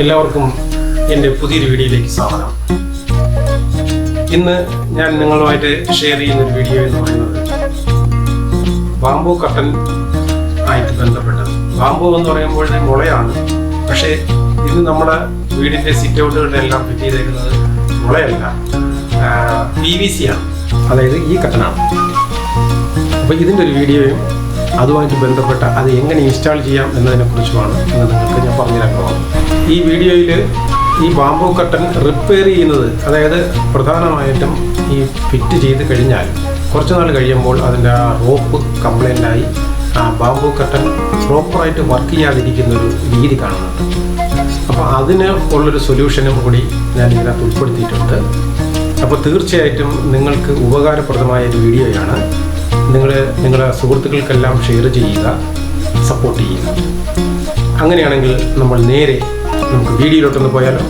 എല്ലാവർക്കും എന്റെ പുതിയൊരു വീഡിയോയിലേക്ക് സ്വാഗതം. ഇന്ന് ഞാൻ നിങ്ങളുമായിട്ട് ഷെയർ ചെയ്യുന്ന ഒരു വീഡിയോ എന്ന് പറയുന്നത് ബാംബു കട്ടൻ ആയിട്ട് ബന്ധപ്പെട്ടത്. ബാംബു എന്ന് പറയുമ്പോൾ മുളയാണ്. പക്ഷേ ഇത് നമ്മുടെ വീടിന്റെ സിറ്റ് ഔട്ടുകളുടെ എല്ലാം ഫിറ്റ് ചെയ്തേക്കുന്നത് മുളയല്ല. പി വി സി ആണ്. അതായത് ഈ കട്ടനാണ് അപ്പോൾ ഇതിന്റെ ഒരു വീഡിയോയും അതുമായിട്ട് ബന്ധപ്പെട്ട അത് എങ്ങനെ ഇൻസ്റ്റാൾ ചെയ്യാം എന്നതിനെക്കുറിച്ചുമാണ് ഇന്ന് നിങ്ങൾക്ക് ഞാൻ പറഞ്ഞുതരാൻ പോകുന്നത്. ഈ വീഡിയോയിൽ ഈ ബാംബു കട്ടൻ റിപ്പയർ ചെയ്യുന്നത് അതായത് പ്രധാനമായിട്ടും ഈ ഫിറ്റ് ചെയ്ത് കഴിഞ്ഞാൽ കുറച്ച് നാൾ കഴിയുമ്പോൾ അതിന്റെ ആ റോപ്പ് കംപ്ലൈന്റായി ആ ബാംബു കട്ടൻ പ്രോപ്പറായിട്ട് വർക്ക് ചെയ്യാതിരിക്കുന്ന ഒരു രീതി കാണുന്നുണ്ട്. അപ്പോൾ അതിന് ഉള്ളൊരു സൊല്യൂഷനും കൂടി ഞാൻ ഇതിനകത്ത് ഉൾപ്പെടുത്തിയിട്ടുണ്ട്. അപ്പോൾ തീർച്ചയായിട്ടും നിങ്ങൾക്ക് ഉപകാരപ്രദമായ ഒരു വീഡിയോയാണ്. നിങ്ങൾ നിങ്ങളുടെ സുഹൃത്തുക്കൾക്കെല്ലാം ഷെയർ ചെയ്യുക സപ്പോർട്ട് ചെയ്യുക. അങ്ങനെയാണെങ്കിൽ നമ്മൾ നേരെ നമുക്ക് വീഡിയോയിലോട്ടൊന്ന് പോയാലോ?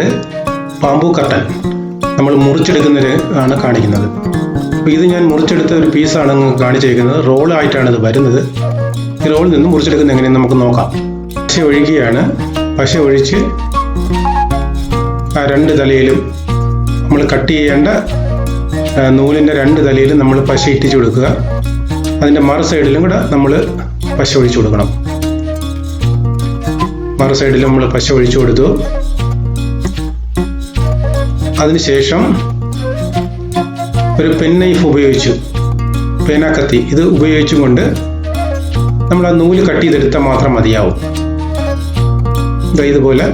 അതായത് പാമ്പു കട്ടൻ. നമ്മൾ മുറിച്ചെടുക്കുന്നതിന് ആണ് കാണിക്കുന്നത്. അപ്പോൾ ഇത് ഞാൻ മുറിച്ചെടുത്ത ഒരു പീസാണ് കാണിച്ചിരിക്കുന്നത് റോളായിട്ടാണ് ഇത് വരുന്നത്. ഈ റോളിൽ നിന്ന് മുറിച്ചെടുക്കുന്നത് എങ്ങനെയെന്ന് നമുക്ക് നോക്കാം. പശ ഒഴിക്കുകയാണ് പശ ഒഴിച്ച് ആ രണ്ട് തലയിലും നമ്മൾ കട്ട് ചെയ്യേണ്ട നൂലിന്റെ രണ്ട് തലയിലും നമ്മൾ പശ ഇട്ടിച്ച് കൊടുക്കുക. അതിന്റെ മറു സൈഡിലും കൂടെ നമ്മൾ പശ ഒഴിച്ചു കൊടുക്കണം. മറു സൈഡിലും നമ്മൾ പശ ഒഴിച്ചു കൊടുത്തു. അതിനുശേഷം ഒരു പെൻ നൈഫ് ഉപയോഗിച്ചു. പേനാക്കത്തി ഇത് ഉപയോഗിച്ചുകൊണ്ട് നമ്മൾ ആ നൂൽ കട്ട് ചെയ്തെടുത്താൽ മാത്രം മതിയാവും. ഇതുപോലെ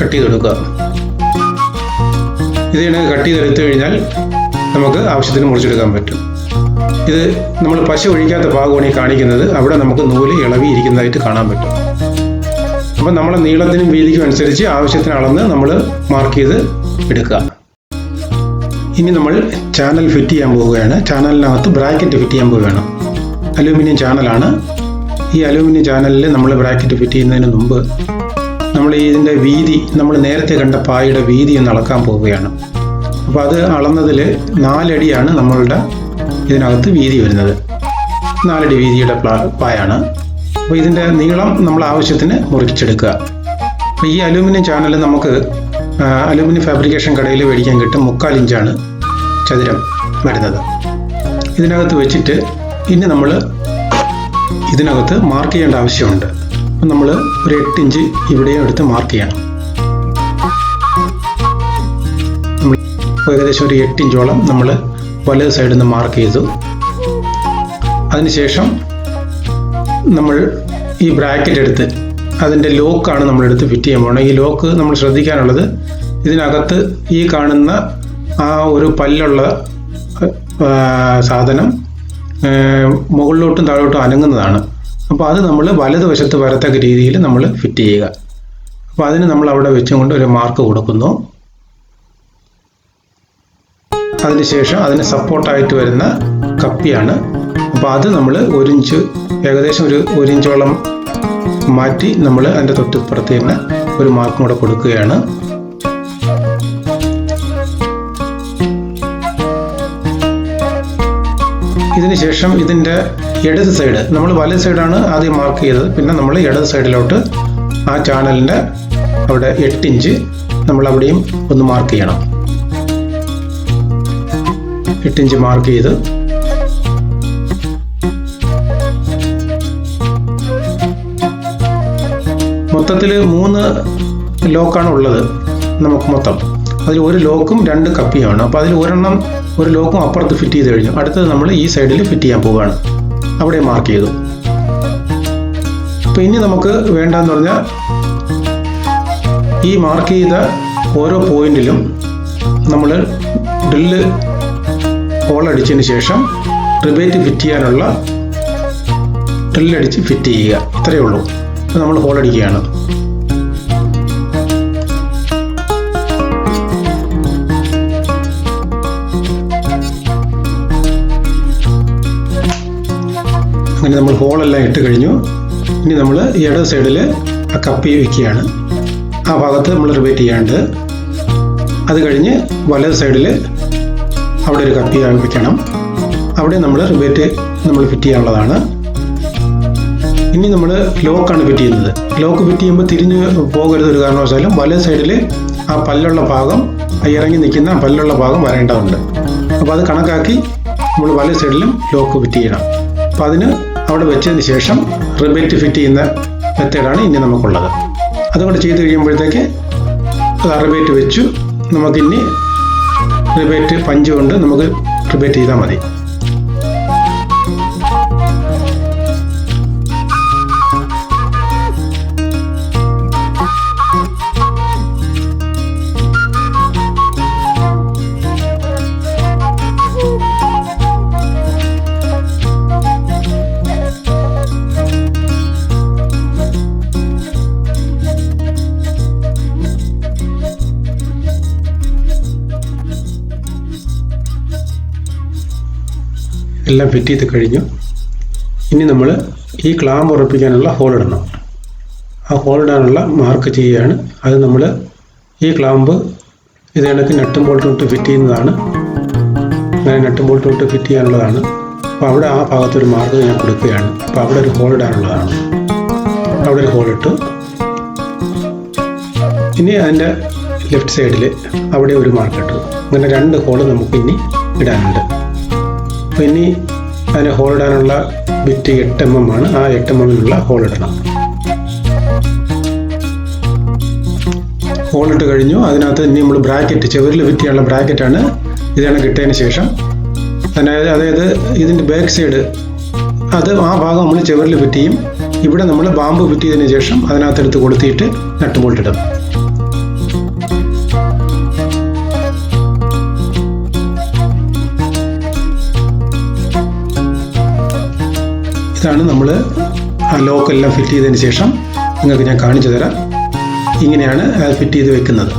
കട്ട് ചെയ്തെടുക്കുക. ഇത് കണക്ക് കട്ട് ചെയ്തെടുത്തു കഴിഞ്ഞാൽ നമുക്ക് ആവശ്യത്തിന് മുറിച്ചെടുക്കാൻ പറ്റും. ഇത് നമ്മൾ പശ ഒഴിക്കാത്ത ഭാഗമാണ് ഈ കാണിക്കുന്നത്. അവിടെ നമുക്ക് നൂൽ ഇളവിയിരിക്കുന്നതായിട്ട് കാണാൻ പറ്റും. അപ്പം നമ്മൾ നീളത്തിനും വീതിക്കും അനുസരിച്ച് ആവശ്യത്തിന് അളന്ന് നമ്മൾ മാർക്ക് ചെയ്ത് എടുക്കുക. ഇനി നമ്മൾ ചാനൽ ഫിറ്റ് ചെയ്യാൻ പോവുകയാണ്. ചാനലിനകത്ത് ബ്രാക്കറ്റ് ഫിറ്റ് ചെയ്യാൻ പോവുകയാണ്. അലൂമിനിയം ചാനലാണ് ഈ അലൂമിനിയം ചാനലിൽ നമ്മൾ ബ്രാക്കറ്റ് ഫിറ്റ് ചെയ്യുന്നതിന് മുമ്പ് നമ്മൾ ഇതിന്റെ വീതി നമ്മൾ നേരത്തെ കണ്ട പായയുടെ വീതി ഒന്ന് അളക്കാൻ പോവുകയാണ്. അപ്പോൾ അത് അളന്നതിൽ നാലടിയാണ് നമ്മളുടെ ഇതിനകത്ത് വീതി വരുന്നത്. നാലടി വീതിയുടെ പ്ലാ- പായാണ്. അപ്പോൾ ഇതിന്റെ നീളം നമ്മൾ ആവശ്യത്തിന് മുറിച്ചെടുക്കുക അപ്പോൾ ഈ അലൂമിനിയം ചാനൽ നമുക്ക് അലുമിനിയം ഫാബ്രിക്കേഷൻ കടയിൽ മേടിക്കാൻ കിട്ടും മുക്കാൽ ഇഞ്ചാണ് ചതുരം വരുന്നത്. ഇതിനകത്ത് വെച്ചിട്ട് ഇനി നമ്മൾ ഇതിനകത്ത് മാർക്ക് ചെയ്യേണ്ട ആവശ്യമുണ്ട്. അപ്പം നമ്മൾ ഒരു എട്ട് ഇഞ്ച് ഇവിടെയും എടുത്ത് മാർക്ക് ചെയ്യണം. നമ്മൾ ഏകദേശം ഒരു എട്ട് ഇഞ്ചോളം നമ്മൾ വലത് സൈഡിൽ നിന്ന് മാർക്ക് ചെയ്തു. അതിനുശേഷം നമ്മൾ ഈ ബ്രാക്കറ്റ് എടുത്ത് അതിന്റെ ലോക്കാണ് നമ്മളെടുത്ത് ഫിറ്റ് ചെയ്യാൻ പോകുന്നത് ഈ ലോക്ക് നമ്മൾ ശ്രദ്ധിക്കാനുള്ളത് ഇതിനകത്ത് ഈ കാണുന്ന ആ ഒരു പല്ലുള്ള സാധനം മുകളിലോട്ടും താഴോട്ടും അനങ്ങുന്നതാണ്. അപ്പോൾ അത് നമ്മൾ വലതുവശത്ത് വരത്തക്ക രീതിയിൽ നമ്മൾ ഫിറ്റ് ചെയ്യുക. അപ്പോൾ അതിന് നമ്മൾ അവിടെ വെച്ചുകൊണ്ട് ഒരു മാർക്ക് കൊടുക്കുന്നു. അതിനുശേഷം അതിന് സപ്പോർട്ടായിട്ട് വരുന്ന കപ്പിയാണ് അപ്പോൾ അത് നമ്മൾ ഒരു ഇഞ്ച് ഏകദേശം ഒരു ഒരു ഇഞ്ചോളം മാറ്റി നമ്മൾ അതിന്റെ തൊട്ടിപ്പുറത്ത് തന്നെ ഒരു മാർക്കും കൂടെ കൊടുക്കുകയാണ്. ഇതിന് ശേഷം ഇതിന്റെ ഇടത് സൈഡ് നമ്മൾ വലത് സൈഡാണ് ആദ്യം മാർക്ക് ചെയ്തത്. പിന്നെ നമ്മൾ ഇടത് സൈഡിലോട്ട് ആ ചാനലിന്റെ അവിടെ എട്ട് ഇഞ്ച് നമ്മൾ അവിടെയും ഒന്ന് മാർക്ക് ചെയ്യണം. എട്ടിഞ്ച് മാർക്ക് ചെയ്ത് മൊത്തത്തിൽ മൂന്ന് ലോക്കാണ് ഉള്ളത് നമുക്ക് മൊത്തം. അതിൽ ഒരു ലോക്കും രണ്ട് കപ്പിയുമാണ്. അപ്പോൾ അതിൽ ഒരെണ്ണം ഒരു ലോക്കും അപ്പുറത്ത് ഫിറ്റ് ചെയ്ത് കഴിഞ്ഞു. അടുത്തത് നമ്മൾ ഈ സൈഡിൽ ഫിറ്റ് ചെയ്യാൻ പോവുകയാണ്. അവിടെ മാർക്ക് ചെയ്തു. അപ്പോൾ ഇനി നമുക്ക് വേണ്ടതെന്ന് പറഞ്ഞാൽ ഈ മാർക്ക് ചെയ്ത ഓരോ പോയിന്റിലും നമ്മൾ ഡ്രില്ല് ഹോൾ അടിച്ചതിന് ശേഷം റിബേറ്റ് ഫിറ്റ് ചെയ്യാനുള്ള ഡ്രില്ലടിച്ച് ഫിറ്റ് ചെയ്യുക. ഇത്രയേ ഉള്ളൂ. നമ്മൾ ഹോൾ അടിക്കുകയാണ്. അങ്ങനെ നമ്മൾ ഹോളെല്ലാം ഇട്ട് കഴിഞ്ഞു. ഇനി നമ്മൾ ഇട സൈഡിൽ ആ കപ്പി വെക്കുകയാണ്. ആ ഭാഗത്ത് നമ്മൾ റിവേറ്റ് ചെയ്യാണ്ട് അത് കഴിഞ്ഞ് വലത് സൈഡിൽ അവിടെ ഒരു കപ്പി വെക്കണം അവിടെ നമ്മൾ റിബേറ്റ് നമ്മൾ ഫിറ്റ് ചെയ്യാനുള്ളതാണ്. ഇനി നമ്മൾ ലോക്കാണ് ഫിറ്റ് ചെയ്യുന്നത്. ലോക്ക് ഫിറ്റ് ചെയ്യുമ്പോൾ തിരിഞ്ഞ് പോകരുത് ഒരു കാരണവശാലും വല സൈഡിൽ ആ പല്ലുള്ള ഭാഗം ഇറങ്ങി നിൽക്കുന്ന പല്ലുള്ള ഭാഗം വരേണ്ടതുണ്ട്. അപ്പോൾ അത് കണക്കാക്കി നമ്മൾ വല സൈഡിലും ലോക്ക് ഫിറ്റ് ചെയ്യണം. അപ്പോൾ അതിന് അവിടെ വെച്ചതിന് ശേഷം റിബേറ്റ് ഫിറ്റ് ചെയ്യുന്ന മെത്തേഡാണ് ഇനി നമുക്കുള്ളത്. അതുകൊണ്ട് ചെയ്ത് കഴിയുമ്പോഴത്തേക്ക് അത് റിബേറ്റ് വെച്ചു. നമുക്കിനി റിബേറ്റ് പഞ്ച് കൊണ്ട് നമുക്ക് റിബേറ്റ് ചെയ്താൽ മതി. എല്ലാം ഫിറ്റ് ചെയ്ത് കഴിഞ്ഞു. ഇനി നമ്മൾ ഈ ക്ലാമ്പ് ഉറപ്പിക്കാനുള്ള ഹോൾ ഇടണം. ആ ഹോൾ ഇടാനുള്ള മാർക്ക് ചെയ്യുകയാണ്. അത് നമ്മൾ ഈ ക്ലാമ്പ് ഇത് കണക്ക് നട്ടും ബോൾട്ടും ഇട്ട് ഫിറ്റ് ചെയ്യുന്നതാണ്. അങ്ങനെ നട്ടും ബോൾട്ടും ഇട്ട് ഫിറ്റ് ചെയ്യാനുള്ളതാണ്. അപ്പോൾ അവിടെ ആ ഭാഗത്തൊരു മാർക്ക് ഞാൻ കൊടുക്കുകയാണ്. അപ്പോൾ അവിടെ ഒരു ഹോൾ ഇടാനുള്ളതാണ്. അവിടെ ഒരു ഹോൾ ഇട്ടു. ഇനി അതിന്റെ ലെഫ്റ്റ് സൈഡിൽ അവിടെ ഒരു മാർക്ക് ഇട്ടു. അങ്ങനെ രണ്ട് ഹോൾ നമുക്ക് ഇനി ഇടാനുണ്ട്. ഇനി അതിന് ഹോൾ ഇടാനുള്ള ബിറ്റ് എട്ട് എം എം ആണ് ആ എട്ട് എം എമ്മിനുള്ള ഹോൾ ഇട്ട് കഴിഞ്ഞു. അതിനകത്ത് ഇനി നമ്മൾ ബ്രാക്കറ്റ് ചെവരിൽ ഫിറ്റ് ചെയ്യാനുള്ള ബ്രാക്കറ്റാണ് ഇതാണ് കിട്ടിയതിന് ശേഷം. അതായത് അതായത് ഇതിന്റെ ബാക്ക് സൈഡ് അത് ആ ഭാഗം നമ്മൾ ചെവറിൽ ഫിറ്റ് ചെയ്യും. ഇവിടെ നമ്മൾ ബാമ്പ് ഫിറ്റ് ചെയ്തതിന് ശേഷം അതിനകത്തെടുത്ത് കൊളുത്തിയിട്ട് നട്ട് ബോൾട്ട് ഇതാണ് നമ്മൾ ആ ലോക്കെല്ലാം ഫിറ്റ് ചെയ്തതിന് ശേഷം നിങ്ങൾക്ക് ഞാൻ കാണിച്ചു തരാം. ഇങ്ങനെയാണ് അത് ഫിറ്റ് ചെയ്ത് വെക്കുന്നത്.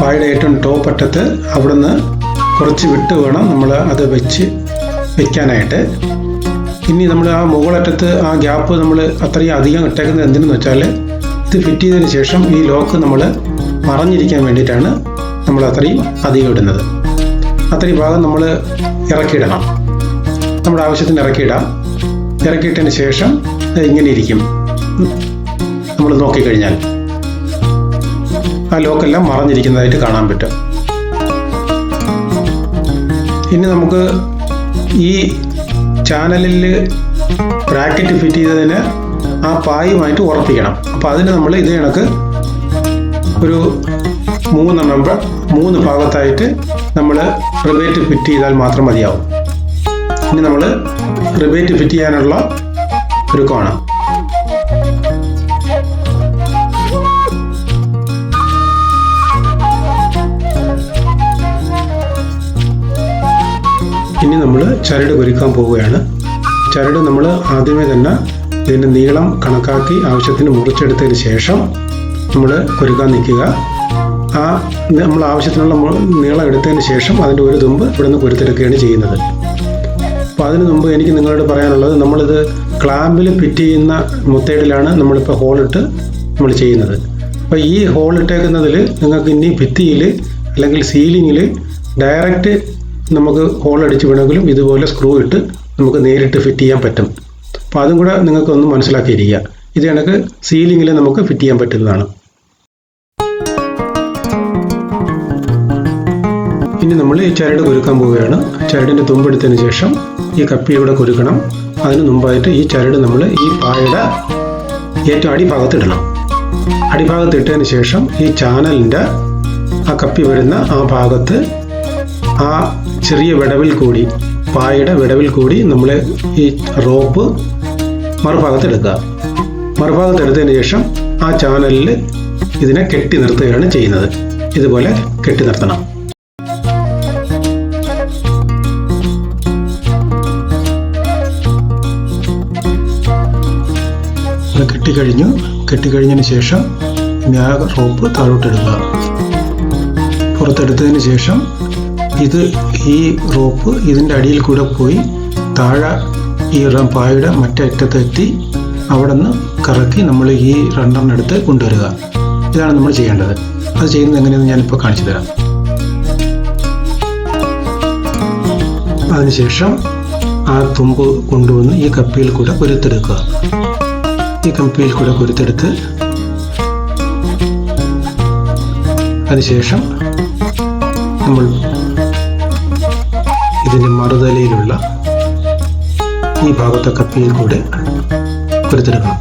പായുടെ ഏറ്റവും ടോപ്പ് അറ്റത്ത് അവിടെ നിന്ന് കുറച്ച് വിട്ട് വേണം നമ്മൾ അത് വെച്ച് വെക്കാനായിട്ട്. ഇനി നമ്മൾ ആ മുകളറ്റത്ത് ആ ഗ്യാപ്പ് നമ്മൾ അത്രയും അധികം ഇട്ടേക്കുന്നത് എന്തിനെന്ന് വെച്ചാൽ ഇത് ഫിറ്റ് ചെയ്തതിന് ശേഷം ഈ ലോക്ക് നമ്മൾ മറഞ്ഞിരിക്കാൻ വേണ്ടിയിട്ടാണ് നമ്മൾ അത്രയും അധികം ഇടുന്നത്. അത്രയും ഭാഗം നമ്മൾ ഇറക്കിയിടണം. നമ്മുടെ ആവശ്യത്തിന് ഇറക്കിയിടാം. ഇറക്കിയിട്ടതിന് ശേഷം ഇങ്ങനെ ഇരിക്കും? നമ്മൾ നോക്കിക്കഴിഞ്ഞാൽ ആ ലോക്കെല്ലാം മറഞ്ഞിരിക്കുന്നതായിട്ട് കാണാൻ പറ്റും. ഇനി നമുക്ക് ഈ ചാനലിൽ ബ്രാക്കറ്റ് ഫിറ്റ് ചെയ്തതിന് ആ പായുമായിട്ട് ഉറപ്പിക്കണം. അപ്പോൾ അതിന് നമ്മൾ ഇത് കണക്ക് ഒരു മൂന്നെണ്ണം മൂന്ന് ഭാഗത്തായിട്ട് നമ്മൾ റിബേറ്റ് ഫിറ്റ് ചെയ്താൽ മാത്രം മതിയാവും. ഇനി നമ്മൾ റിബേറ്റ് ഫിറ്റ് ചെയ്യാനുള്ള ഒരു കോണം. ഇനി നമ്മൾ ചരട് കുരുക്കാൻ പോവുകയാണ്. ചരട് നമ്മൾ ആദ്യമേ തന്നെ ഇതിന്റെ നീളം കണക്കാക്കി ആവശ്യത്തിന് മുറിച്ചെടുത്തതിന് ശേഷം നമ്മൾ കുരുക്കാൻ നിൽക്കുക. ആ നമ്മൾ ആവശ്യത്തിനുള്ള നീളം എടുത്തതിന് ശേഷം അതിന്റെ ഒരു തുമ്പ് ഇവിടെ നിന്ന് കുരുത്തെടുക്കുകയാണ് ചെയ്യുന്നത്. അപ്പോൾ അതിന് മുമ്പ് എനിക്ക് നിങ്ങളോട് പറയാനുള്ളത് നമ്മളിത് ക്ലാമ്പിൽ ഫിറ്റ് ചെയ്യുന്ന മുത്തേടിലാണ് നമ്മളിപ്പോൾ ഹോളിട്ട് നമ്മൾ ചെയ്യുന്നത്. അപ്പോൾ ഈ ഹോൾ ഇട്ടേക്കുന്നതിൽ നിങ്ങൾക്ക് ഇനി ഭിത്തിയിൽ അല്ലെങ്കിൽ സീലിങ്ങിൽ ഡയറക്റ്റ് നമുക്ക് ഹോൾ അടിച്ച് വേണമെങ്കിലും ഇതുപോലെ സ്ക്രൂ ഇട്ട് നമുക്ക് നേരിട്ട് ഫിറ്റ് ചെയ്യാൻ പറ്റും. അപ്പോൾ അതും കൂടെ നിങ്ങൾക്ക് ഒന്ന് മനസ്സിലാക്കിയിരിക്കുക. ഇത് കണക്ക് സീലിങ്ങിൽ നമുക്ക് ഫിറ്റ് ചെയ്യാൻ പറ്റുന്നതാണ്. ഇനി നമ്മൾ ഈ ചരട് കുരുക്കാൻ പോവുകയാണ്. ചരടിന്റെ തുമ്പെടുത്തതിന് ശേഷം ഈ കപ്പി ഇവിടെ കുരുക്കണം. അതിന് മുമ്പായിട്ട് ഈ ചരട് നമ്മൾ ഈ പായയുടെ ഏറ്റവും അടിഭാഗത്തിടണം. അടിഭാഗത്തിട്ടതിന് ശേഷം ഈ ചാനലിന്റെ ആ കപ്പി വരുന്ന ആ ഭാഗത്ത് ആ ചെറിയ വിടവിൽ കൂടി പായയുടെ വിടവിൽ കൂടി നമ്മൾ ഈ റോപ്പ് മറുഭാഗത്ത് എടുക്കുക മറുഭാഗത്ത് എടുത്തതിന് ശേഷം ആ ചാനലിൽ ഇതിനെ കെട്ടി നിർത്തുകയാണ് ചെയ്യുന്നത്. ഇതുപോലെ കെട്ടി നിർത്തണം. കെട്ടിക്കഴിഞ്ഞു. കെട്ടിക്കഴിഞ്ഞതിന് ശേഷം ഇനി ആ റോപ്പ് താഴോട്ടെടുക്കുക പുറത്തെടുത്തതിന് ശേഷം ഇത് ഈ റോപ്പ് ഇതിന്റെ അടിയിൽ കൂടെ പോയി താഴെ ഈ പായയുടെ മറ്റേ അറ്റത്തെത്തി അവിടെ നിന്ന് കറക്കി നമ്മൾ ഈ റണ്ണറിനടുത്ത് കൊണ്ടുവരിക. ഇതാണ് നമ്മൾ ചെയ്യേണ്ടത്. അത് ചെയ്യുന്നത് എങ്ങനെയെന്ന് ഞാനിപ്പോൾ കാണിച്ചു തരാം. അതിനുശേഷം ആ തുമ്പ് കൊണ്ടുവന്ന് ഈ കപ്പിയിൽ കൂടെ കുരുത്തെടുക്കുക ഈ കമ്പിയിൽ കൂടെ കുരുത്തെടുത്ത് അതിനുശേഷം നമ്മൾ ഇതിന്റെ മറുതലയിലുള്ള ഈ ഭാഗത്തെ കപ്പിയിൽ കൂടെ കുരുത്തെടുക്കണം.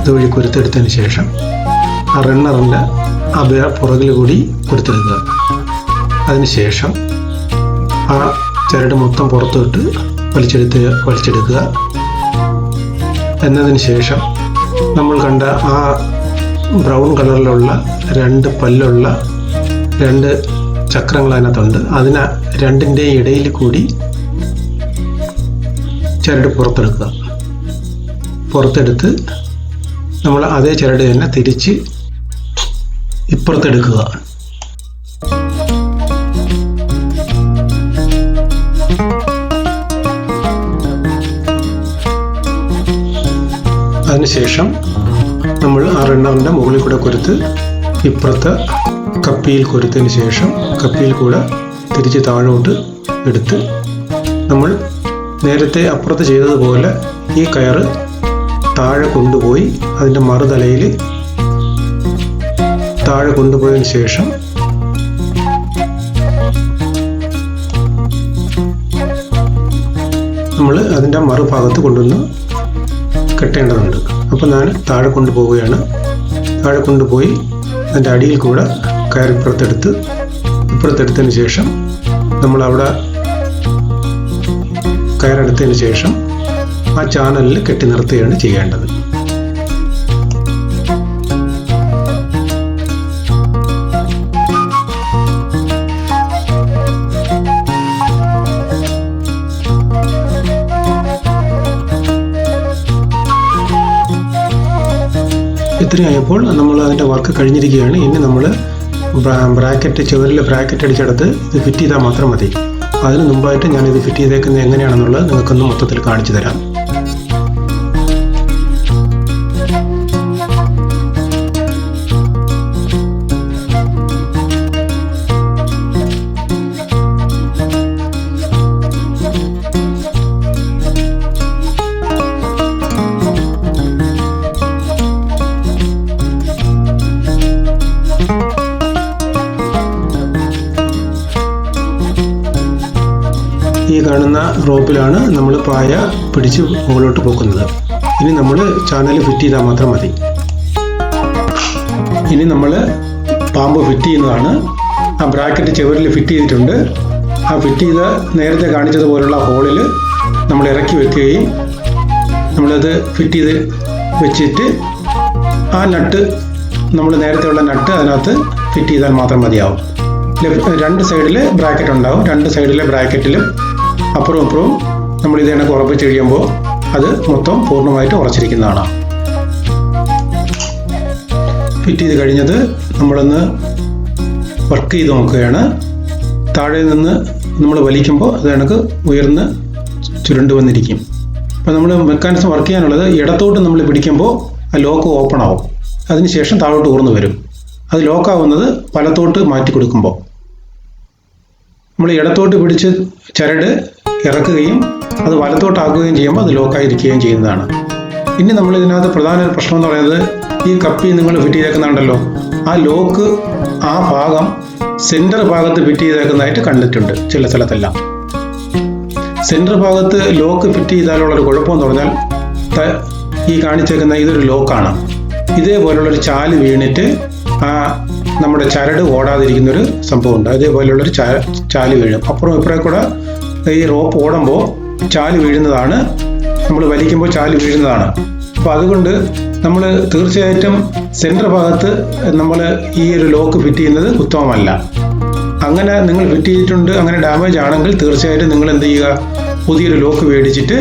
ഇതുവഴി കുരുത്തെടുത്തതിന് ശേഷം ആ റണ്ണറിന്റെ ആ പുറകിൽ കൂടി കുരുത്തെടുക്കുക. അതിനുശേഷം ആ ചരട് മൊത്തം പുറത്തോട്ട് വലിച്ചെടുത്ത് വലിച്ചെടുക്കുക. എന്നതിന് ശേഷം നമ്മൾ കണ്ട ആ ബ്രൗൺ കളറിലുള്ള രണ്ട് പല്ലുള്ള രണ്ട് ചക്രങ്ങൾ അതിനകത്തുണ്ട്. അതിന് രണ്ടിന്റെ ഇടയിൽ കൂടി ചരട് പുറത്തെടുക്കുക. പുറത്തെടുത്ത് നമ്മൾ അതേ ചരട് തന്നെ തിരിച്ച് ഇപ്പുറത്തെടുക്കുക. അതിനുശേഷം നമ്മൾ ആ റണ്ണറിന്റെ മുകളിൽ കൂടെ കൊരുത്ത് ഇപ്പുറത്തെ കപ്പിയിൽ കൊരുത്തതിന് ശേഷം കപ്പിയിൽ കൂടെ തിരിച്ച് താഴോട്ട് എടുത്ത് നമ്മൾ നേരത്തെ അപ്പുറത്ത് ചെയ്തതുപോലെ ഈ കയറ് താഴെ കൊണ്ടുപോയി അതിന്റെ മറുതലയിൽ താഴെ കൊണ്ടുപോയതിന് ശേഷം നമ്മൾ അതിന്റെ മറുഭാഗത്ത് കൊണ്ടുവന്ന് കെട്ടേണ്ടതുണ്ട്. അപ്പോൾ ഞാൻ താഴെ കൊണ്ടുപോവുകയാണ്. താഴെ കൊണ്ടുപോയി അതിന്റെ അടിയിൽ കൂടെ കയറി ഇപ്പുറത്തെടുത്ത് ഇപ്പുറത്തെടുത്തതിന് ശേഷം നമ്മൾ അവിടെ കയറെടുത്തതിന് ശേഷം ആ ചാനലിൽ കെട്ടി നിർത്തുകയാണ് ചെയ്യേണ്ടത്. ഇത്രയായപ്പോൾ നമ്മൾ അതിന്റെ വർക്ക് കഴിഞ്ഞിരിക്കുകയാണ്. ഇനി നമ്മൾ ബ്രാക്കറ്റ് ചുവരിൽ ബ്രാക്കറ്റ് അടിച്ചെടുത്ത് ഇത് ഫിറ്റ് ചെയ്താൽ മാത്രം മതി. അതിന് മുമ്പായിട്ട് ഞാൻ ഇത് ഫിറ്റ് ചെയ്തേക്കുന്നത് എങ്ങനെയാണെന്നുള്ളത് നിങ്ങൾക്കൊന്ന് മൊത്തത്തിൽ കാണിച്ചു തരാം. കാണുന്ന റോപ്പിലാണ് നമ്മൾ പായ പിടിച്ച് മുകളിലോട്ട് പോക്കുന്നത്. ഇനി നമ്മൾ ചാനൽ ഫിറ്റ് ചെയ്താൽ മാത്രം മതി. ഇനി നമ്മൾ പാമ്പ് ഫിറ്റ് ചെയ്യുന്നതാണ്. ആ ബ്രാക്കറ്റ് ചെവറിൽ ഫിറ്റ് ചെയ്തിട്ടുണ്ട്. ആ ഫിറ്റ് ചെയ്ത നേരത്തെ കാണിച്ചതുപോലുള്ള ഹോളിൽ നമ്മൾ ഇറക്കി വെക്കുകയും നമ്മളത് ഫിറ്റ് ചെയ്ത് വെച്ചിട്ട് ആ നട്ട് നമ്മൾ നേരത്തെ ഉള്ള നട്ട് അതിനകത്ത് ഫിറ്റ് ചെയ്താൽ മാത്രം മതിയാവും. രണ്ട് സൈഡിൽ ബ്രാക്കറ്റ് ഉണ്ടാവും. രണ്ട് സൈഡിലെ ബ്രാക്കറ്റിലും അപ്പുറവും അപ്പുറവും നമ്മൾ ഇത് കണക്ക് ഉറപ്പിച്ച് കഴിയുമ്പോൾ അത് മൊത്തം പൂർണമായിട്ട് ഉറച്ചിരിക്കുന്നതാണ്. ഫിറ്റ് ചെയ്ത് കഴിഞ്ഞത് നമ്മളൊന്ന് വർക്ക് ചെയ്ത് നോക്കുകയാണ്. താഴെ നിന്ന് നമ്മൾ വലിക്കുമ്പോൾ അത് കണക്ക് ഉയർന്ന് ചുരുണ്ട് വന്നിരിക്കും. അപ്പോൾ നമ്മൾ മെക്കാനിസം വർക്ക് ചെയ്യാനുള്ളത് ഇടത്തോട്ട് നമ്മൾ പിടിക്കുമ്പോൾ ആ ലോക്ക് ഓപ്പൺ ആവും. അതിനുശേഷം താഴോട്ട് ഊർന്നു വരും. അത് ലോക്കാവുന്നത് വലത്തോട്ട് മാറ്റി കൊടുക്കുമ്പോൾ. നമ്മൾ ഇടത്തോട്ട് പിടിച്ച് ചരട് ഇറക്കുകയും അത് വലത്തോട്ടാക്കുകയും ചെയ്യുമ്പോൾ അത് ലോക്കായിരിക്കുകയും ചെയ്യുന്നതാണ്. ഇനി നമ്മൾ ഇതിനകത്ത് പ്രധാന ഒരു പ്രശ്നം എന്ന് പറയുന്നത് ഈ കപ്പി നിങ്ങൾ ഫിറ്റ് ചെയ്തേക്കുന്നുണ്ടല്ലോ ആ ലോക്ക് ആ ഭാഗം സെന്റർ ഭാഗത്ത് ഫിറ്റ് ചെയ്തേക്കുന്നതായിട്ട് കണ്ടിട്ടുണ്ട് ചില സ്ഥലത്തെല്ലാം. സെന്റർ ഭാഗത്ത് ലോക്ക് ഫിറ്റ് ചെയ്താലുള്ളൊരു കുഴപ്പമെന്ന് പറഞ്ഞാൽ ഈ കാണിച്ചേക്കുന്ന ഇതൊരു ലോക്കാണ്. ഇതേപോലുള്ളൊരു ചാൽ വീണിട്ട് ആ നമ്മുടെ ചരട് ഓടാതിരിക്കുന്നൊരു സംഭവമുണ്ട്. അതേപോലുള്ളൊരു ചാ ചാൽ വീഴും. അപ്പുറം ഇപ്പുറം കൂടെ ഈ റോപ്പ് ഓടുമ്പോൾ ചാൽ വീഴുന്നതാണ്. നമ്മൾ വലിക്കുമ്പോൾ ചാൽ വീഴുന്നതാണ്. അപ്പോൾ അതുകൊണ്ട് നമ്മൾ തീർച്ചയായിട്ടും സെന്റർ ഭാഗത്ത് നമ്മൾ ഈ ഒരു ലോക്ക് ഫിറ്റ് ചെയ്യുന്നത് ഉത്തമമല്ല. അങ്ങനെ നിങ്ങൾ ഫിറ്റ് ചെയ്തിട്ടുണ്ട് അങ്ങനെ ഡാമേജ് ആണെങ്കിൽ തീർച്ചയായിട്ടും നിങ്ങൾ എന്ത് ചെയ്യുക? പുതിയൊരു ലോക്ക് മേടിച്ചിട്ട്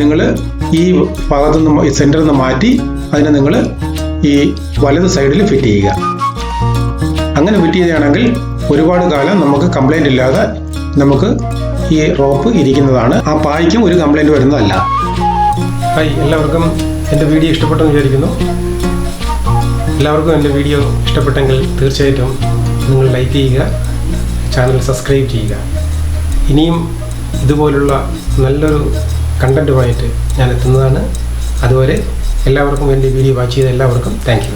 നിങ്ങൾ ഈ ഭാഗത്തു നിന്ന് സെന്ററിൽ നിന്ന് മാറ്റി അതിനെ നിങ്ങൾ ഈ വലത് സൈഡിൽ ഫിറ്റ് ചെയ്യുക. അങ്ങനെ ഫിറ്റ് ചെയ്യുകയാണെങ്കിൽ ഒരുപാട് കാലം നമുക്ക് കംപ്ലൈന്റ് ഇല്ലാതെ നമുക്ക് ഈ റോപ്പ് ഇരിക്കുന്നതാണ്. ആ പായ്ക്കും ഒരു കംപ്ലൈന്റ് വരുന്നതല്ല. ഹായ് എല്ലാവർക്കും എന്റെ വീഡിയോ ഇഷ്ടപ്പെട്ടെന്ന് വിചാരിക്കുന്നു. എല്ലാവർക്കും എന്റെ വീഡിയോ ഇഷ്ടപ്പെട്ടെങ്കിൽ തീർച്ചയായിട്ടും നിങ്ങൾ ലൈക്ക് ചെയ്യുക ചാനൽ സബ്സ്ക്രൈബ് ചെയ്യുക. ഇനിയും ഇതുപോലുള്ള നല്ലൊരു കണ്ടന്റുമായിട്ട് ഞാൻ എത്തുന്നതാണ്. അതുവരെ എല്ലാവർക്കും എന്റെ വീഡിയോ വാച്ച് ചെയ്ത എല്ലാവർക്കും താങ്ക്